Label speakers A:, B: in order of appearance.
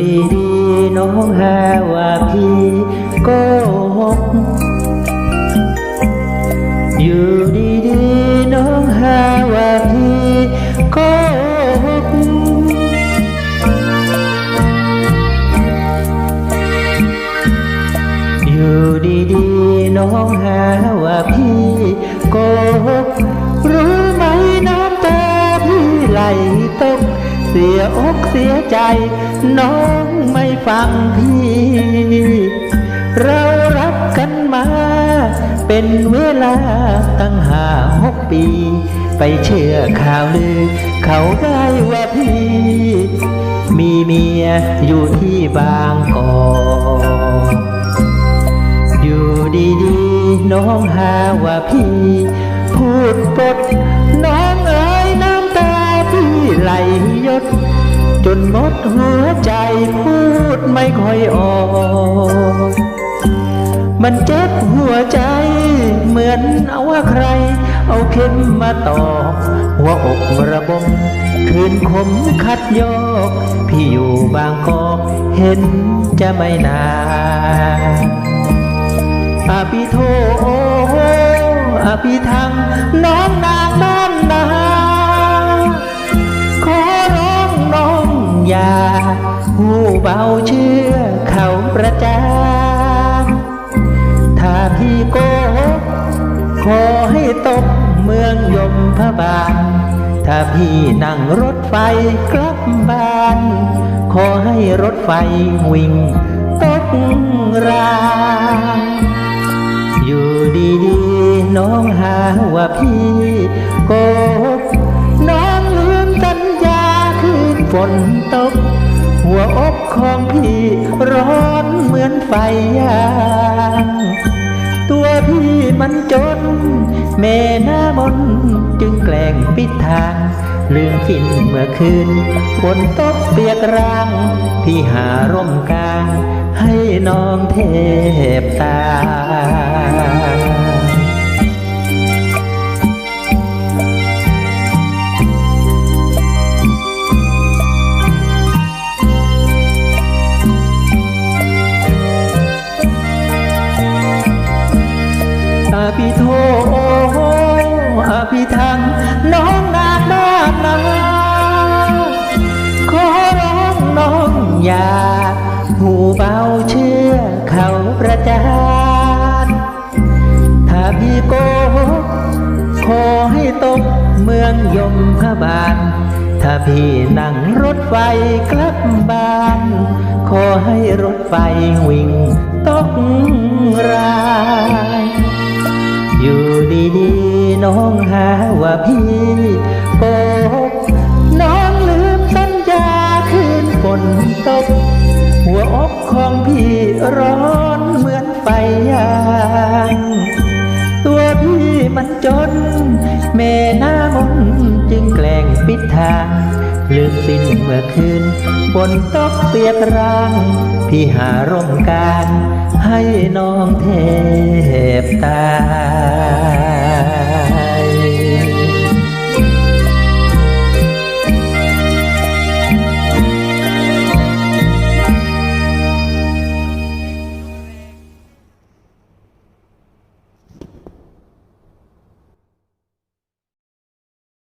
A: ดีๆ น้องหาว่าพี่โกหก ยอกเสียใจ น้องไม่ฟังพี่ เรารักกันมา เป็นเวลาตั้งห้าหกปี ไปเชื่อข่าวลือ เขาได้ว่าพี่ มีเมียอยู่ที่บางกอกอยู่ดีๆ น้องหาว่าพี่ พูดปด ไหลยด จนหมดหัวใจพูดไม่ค่อยออก มันเจ็บหัวใจ เหมือนเอาว่าใคร เอาเข็มมาตอกหัวอกระบมคืนคมคัดยอกพี่อยู่บางกอกเห็นจะไม่นานอาปีโทโออาปีทังน้องนางน้า ยาหูเบาเชื่อเขาประจานถ้าพี่โกหกขอให้ตกเมืองยมพบาลถ้าพี่นั่งรถไฟกลับบ้าน ขอให้รถไฟวิ่งตกรางอยู่ดีๆน้องหาว่าพี่โก นตก หัวอกของพี่ร้อนเหมือนไฟยางตัวพี่มันจนแม่หน้ามนจึงแกล้งปิดทางลืมกินเมื่อคืนฝนตกเปียกร่างพี่หาร่มกลาง ให้น้องเทบตา ภิโทโออาภิทังน้องนาคนาคนาขอร้องน้องอย่าหูเบาเชื่อเขาประจานถ้าพี่โกหกขอให้ตกเมืองยมพบาลถ้าพี่นั่งรถไฟกลับบ้าน ขอให้รถไฟวิ่งตกรางอยู่ ดีๆ น้องหาว่าพี่โกหกน้องลืมสัญญาคืนฝนตก หัวอกของพี่ร้อนเหมือนไฟยางตัวพี่มันจนแม่หน้ามนจึงแกล้งปิดทางลืมสิ้นเมื่อคืนฝนตกเปียกร่าง พี่หาร่มกลางให้น้องเทบตา